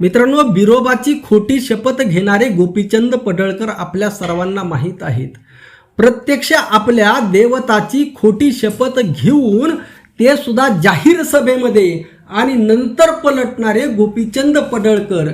मित्रांनो बिरोबाची खोटी शपथ घेणारे गोपीचंद पडळकर आपल्या सर्वांना माहीत आहेत. प्रत्यक्ष आपल्या देवताची खोटी शपथ घेऊन ते सुद्धा जाहीर सभेमध्ये आणि नंतर पलटणारे गोपीचंद पडळकर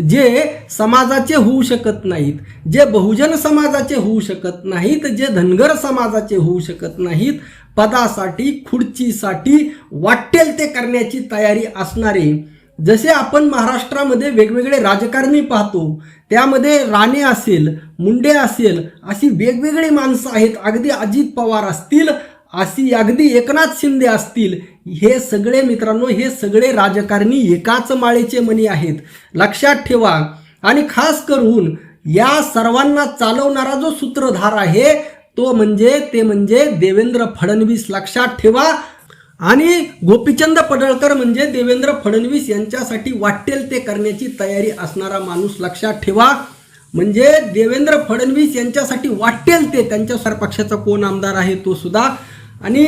जे समाजाचे होऊ शकत नाहीत जे बहुजन समाजाचे होऊ शकत नाहीत जे धनगर समाजाचे होऊ शकत नाहीत पदासाठी खुर्चीसाठी वाटेल ते करण्याची तयारी असणारे जसे आपण महाराष्ट्रामध्ये वेगवेगळे राजकारणी पाहतो त्यामध्ये राणे असेल मुंडे असेल अशी वेगवेगळी माणसं आहेत. अगदी अजित पवार असतील अशी अगदी एकनाथ शिंदे असतील. हे सगळे मित्रांनो हे सगळे राजकारणी एकाच माळेचे मनी आहेत. लक्षात ठेवा. आणि खास करून या सर्वांना चालवणारा जो सूत्रधार आहे तो म्हणजे ते म्हणजे देवेंद्र फडणवीस. लक्षात ठेवा. आणि गोपीचंद पडळकर म्हणजे देवेंद्र फडणवीस यांच्यासाठी वाटेल ते करण्याची तयारी असणारा माणूस लक्षात ठेवा. म्हणजे देवेंद्र फडणवीस यांच्यासाठी वाटेल ते त्यांच्या पक्षाचा कोण आमदार आहे तो सुद्धा. आणि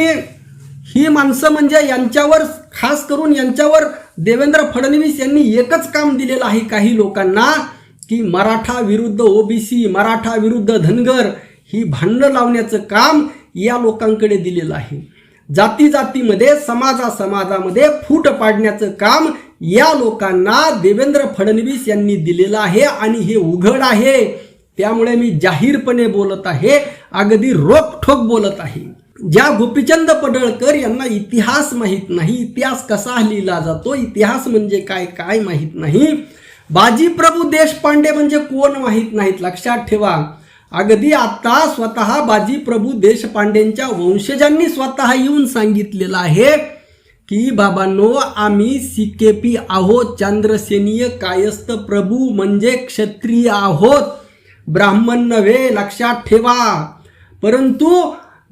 ही माणसं म्हणजे यांच्यावर खास करून यांच्यावर देवेंद्र फडणवीस यांनी एकच काम दिलेलं आहे काही लोकांना की मराठा विरुद्ध ओबीसी मराठा विरुद्ध धनगर ही भांडणं लावण्याचं काम या लोकांकडे दिलेलं आहे. जाती जातीमध्ये समाजा समाजामध्ये फूट पाडण्याचं काम या लोकांना देवेंद्र फडणवीस यांनी दिलेलं आहे आणि हे उघड आहे. त्यामुळे मी जाहीरपणे बोलत आहे अगदी रोखठोक बोलत आहे. ज्या गोपीचंद पडळकर यांना इतिहास माहीत नाही इतिहास कसा लिहिला जातो इतिहास म्हणजे काय काय माहीत नाही. बाजीप्रभू देशपांडे म्हणजे कोण माहीत नाहीत लक्षात ठेवा. अगदी आता स्वतः बाजीप्रभू देशपांडेंच्या वंशजांनी स्वतः येऊन सांगितलेलं आहे की बाबांनो आम्ही सीकेपी आहोत. चंद्रसेनीय कायस्थ प्रभू म्हणजे क्षत्रिय आहोत. ब्राह्मण नव्हे लक्षात ठेवा. परंतु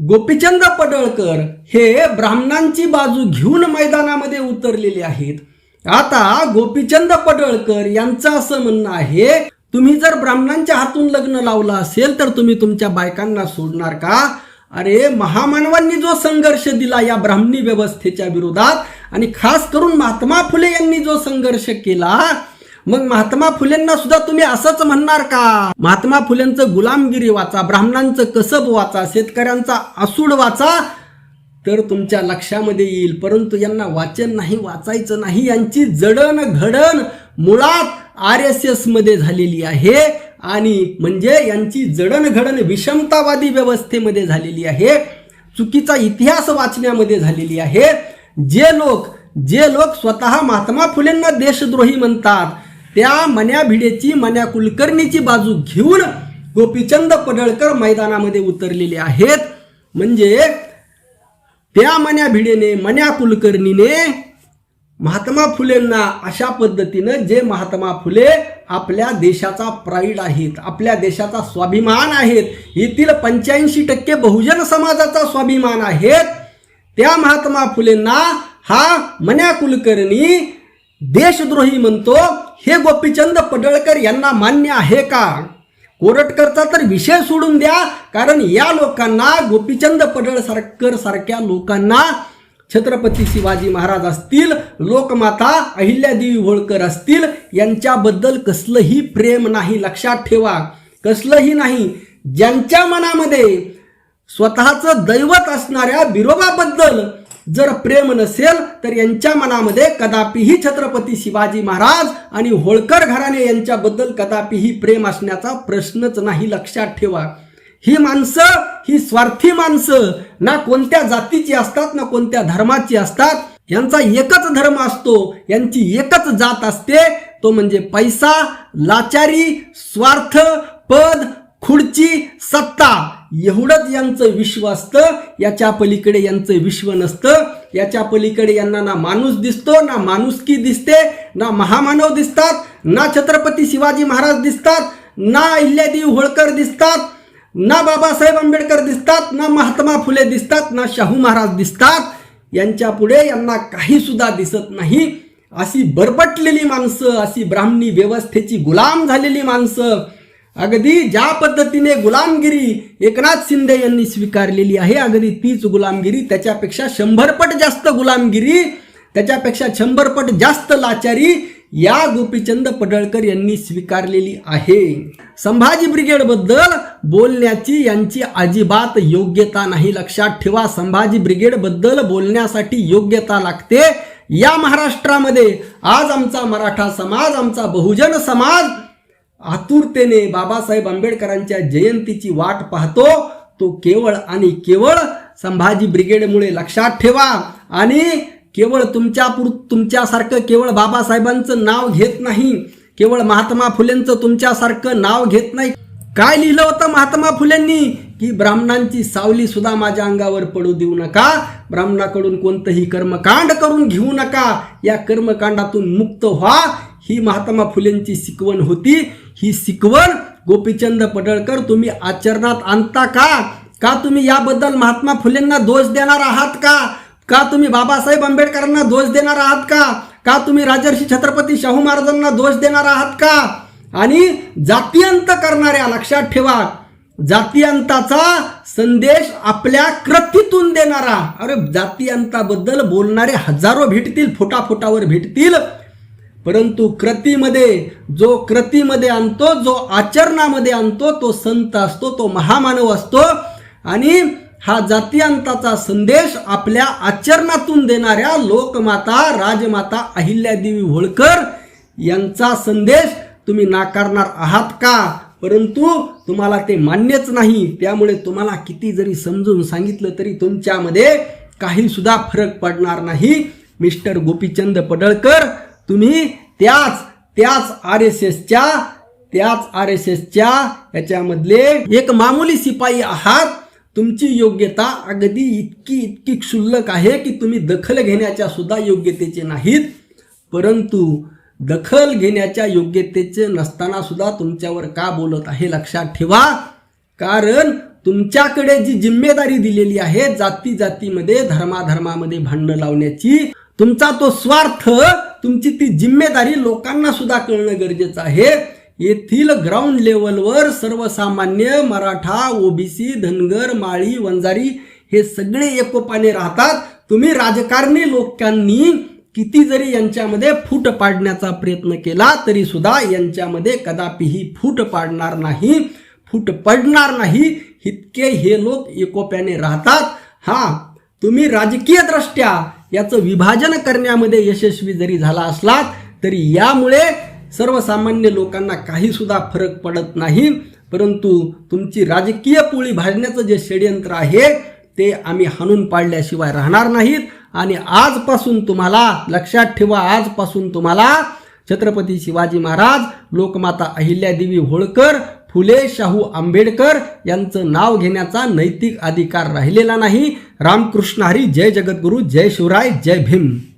गोपीचंद पडळकर हे ब्राह्मणांची बाजू घेऊन मैदानामध्ये उतरलेले आहेत. आता गोपीचंद पडळकर यांचं असं म्हणणं आहे तुम्ही जर ब्राह्मणांच्या हातून लग्न लावलं असेल तर तुम्ही तुमच्या बायकांना सोडणार का? अरे महामानवांनी जो संघर्ष दिला या ब्राह्मणी व्यवस्थेच्या विरोधात आणि खास करून महात्मा फुले यांनी जो संघर्ष केला मग महात्मा फुलेंना सुद्धा तुम्ही असंच म्हणणार का? महात्मा फुलेंचं गुलामगिरी वाचा ब्राह्मणांचं कसब वाचा शेतकऱ्यांचा असूड वाचा तर तुमच्या लक्षामध्ये येईल. परंतु यांना वाचन नाही वाचायचं नाही यांची जडण घडण मुळात आर एस एसमध्ये झालेली आहे आणि म्हणजे यांची जडणघडण विषमतावादी व्यवस्थेमध्ये झालेली आहे. चुकीचा इतिहास वाचण्यामध्ये झालेली आहे. जे लोक जे लोक स्वतः महात्मा फुलेंना देशद्रोही म्हणतात त्या मन्या भिडेची मन्या कुलकर्णीची बाजू घेऊन गोपीचंद पडळकर मैदानामध्ये उतरलेले आहेत. म्हणजे त्या मन्या भिडेने मन्या कुलकर्णीने महात्मा फुलेंना अशा पद्धतीनं जे महात्मा फुले आपल्या देशाचा प्राईड आहेत आपल्या देशाचा स्वाभिमान आहेत येथील पंच्याऐंशी टक्के बहुजन समाजाचा स्वाभिमान आहेत त्या महात्मा फुलेंना हा मन्या कुलकर्णी देशद्रोही म्हणतो. हे गोपीचंद पडळकर यांना मान्य आहे का? कोरटकरचा तर विषय सोडून द्या कारण या लोकांना गोपीचंद पडळकर सारख्या लोकांना छत्रपती शिवाजी महाराज असतील लोकमाता अहिल्यादेवी होळकर असतील यांच्याबद्दल कसलंही प्रेम नाही. लक्षात ठेवा. कसलंही नाही. ज्यांच्या मनामध्ये स्वतःचं दैवत असणाऱ्या बिरोबाबद्दल जर प्रेम नसेल तर यांच्या मनामध्ये कदापिही छत्रपती शिवाजी महाराज आणि होळकर घराणे यांच्याबद्दल कदापिही प्रेम असण्याचा प्रश्नच नाही. लक्षात ठेवा. ही माणसं ही स्वार्थी माणसं ना कोणत्या जातीची असतात ना कोणत्या धर्माची असतात यांचा एकच धर्म असतो यांची एकच जात असते तो म्हणजे पैसा लाचारी स्वार्थ पद खुर्ची सत्ता. एवढंच यांचं विश्व असतं याच्या पलीकडे यांचं विश्व नसतं. याच्या पलीकडे यांना ना माणूस दिसतो ना माणुसकी दिसते ना महामानव दिसतात ना छत्रपती शिवाजी महाराज दिसतात ना अहिल्यादेवी होळकर दिसतात. ना बाबासाहेब आंबेडकर दिसतात ना महात्मा फुले दिसतात ना शाहू महाराज दिसतात. यांच्या पुढे यांना काही सुद्धा दिसत नाही. अशी बरपटलेली माणसं अशी ब्राह्मणी व्यवस्थेची गुलाम झालेली माणसं. अगदी ज्या पद्धतीने गुलामगिरी एकनाथ शिंदे यांनी स्वीकारलेली आहे अगदी तीच गुलामगिरी. त्याच्यापेक्षा शंभरपट जास्त गुलामगिरी त्याच्यापेक्षा शंभरपट जास्त लाचारी या गोपीचंद पडळकर यांनी स्वीकारलेली आहे. संभाजी ब्रिगेडबद्दल बोलण्याची यांची अजिबात योग्यता नाही. लक्षात ठेवा संभाजी ब्रिगेडबद्दल बोलण्यासाठी योग्यता लागते. या महाराष्ट्रामध्ये आज आमचा मराठा समाज आमचा बहुजन समाज आतुरतेने बाबासाहेब आंबेडकरांच्या जयंतीची वाट पाहतो. तो केवळ आणि केवळ संभाजी ब्रिगेडमुळे लक्षात ठेवा. आणि केवळ तुमच्या पुर तुमच्यासारखं केवळ बाबासाहेबांचं नाव घेत नाही. केवळ महात्मा फुलेंचं तुमच्यासारखं नाव घेत नाही. काय लिहिलं होतं महात्मा फुलेंनी? की ब्राह्मणांची सावली सुद्धा माझ्या अंगावर पडू देऊ नका. ब्राह्मणाकडून कोणतंही कर्मकांड करून घेऊ नका. या कर्मकांडातून मुक्त व्हा. ही महात्मा फुलेंची शिकवण होती. ही शिकवण गोपीचंद पडळकर तुम्ही आचरणात आणता का? का तुम्ही याबद्दल महात्मा फुलेंना दोष देणार आहात का? का तुम्ही बाबासाहेब आंबेडकरांना दोष देणार आहात का? का तुम्ही राजर्षी छत्रपती शाहू महाराजांना दोष देणार आहात का? आणि जातीयंत करणाऱ्या लक्षात ठेवा जातीयंताचा संदेश आपल्या कृतीतून देणारा. अरे जातीयंताबद्दल बोलणारे हजारो भेटतील फुटाफुटावर भेटतील. परंतु कृतीमध्ये जो कृतीमध्ये आणतो जो आचरणामध्ये आणतो तो संत असतो तो महामानव असतो. आणि हा जातीयांताचा संदेश आपल्या आचरणातून देणाऱ्या लोकमाता राजमाता अहिल्यादेवी होळकर यांचा संदेश तुम्ही नाकारणार आहात का? परंतु तुम्हाला ते मान्यच नाही. त्यामुळे तुम्हाला किती जरी समजून सांगितलं तरी तुमच्यामध्ये काही सुद्धा फरक पडणार नाही. मिस्टर गोपीचंद पडळकर तुम्ही त्याच त्याच आर एस एसच्या त्याच आर एस एसच्या याच्यामधले एक मामूली शिपाई आहात. तुमची योग्यता अगदी इतकी इतकी क्षुल्लक आहे की तुम्ही दखल घेण्याच्या सुद्धा योग्यतेचे नाहीत. परंतु दखल घेण्याच्या योग्यतेचे नसताना सुद्धा तुमच्यावर का बोलत आहे लक्षात ठेवा. कारण तुमच्याकडे जी जिम्मेदारी दिलेली आहे जाती जातीमध्ये धर्माधर्मामध्ये भांडणं लावण्याची तुमचा तो स्वार्थ तुमची ती जिम्मेदारी लोकांना सुद्धा कळणं गरजेचं आहे. येथील ग्राउंड लेवलवर सर्वसामान्य मराठा ओबीसी धनगर माळी वंजारी हे सगळे एकोपाने राहतात. तुम्ही राजकारणी लोकांनी किती जरी यांच्यामध्ये फूट पाडण्याचा प्रयत्न केला तरी सुद्धा यांच्यामध्ये कदापिही फूट पाडणार नाही. फूट पडणार नाही इतके हे लोक एकोप्याने राहतात. हा तुम्ही राजकीय दृष्ट्या याचं विभाजन करण्यामध्ये यशस्वी जरी झाला असलात तरी यामुळे सर्वसामान्य लोकांना काहीसुद्धा फरक पडत नाही परंतु तुमची राजकीय पोळी भाजण्याचं जे षडयंत्र आहे ते आम्ही हाणून पाडल्याशिवाय राहणार नाहीत. आणि आजपासून तुम्हाला लक्षात ठेवा आजपासून तुम्हाला छत्रपती शिवाजी महाराज लोकमाता अहिल्यादेवी होळकर फुले शाहू आंबेडकर यांचं नाव घेण्याचा नैतिक अधिकार राहिलेला नाही. रामकृष्ण हरी जय जगद्गुरू जय शिवराय जय भीम.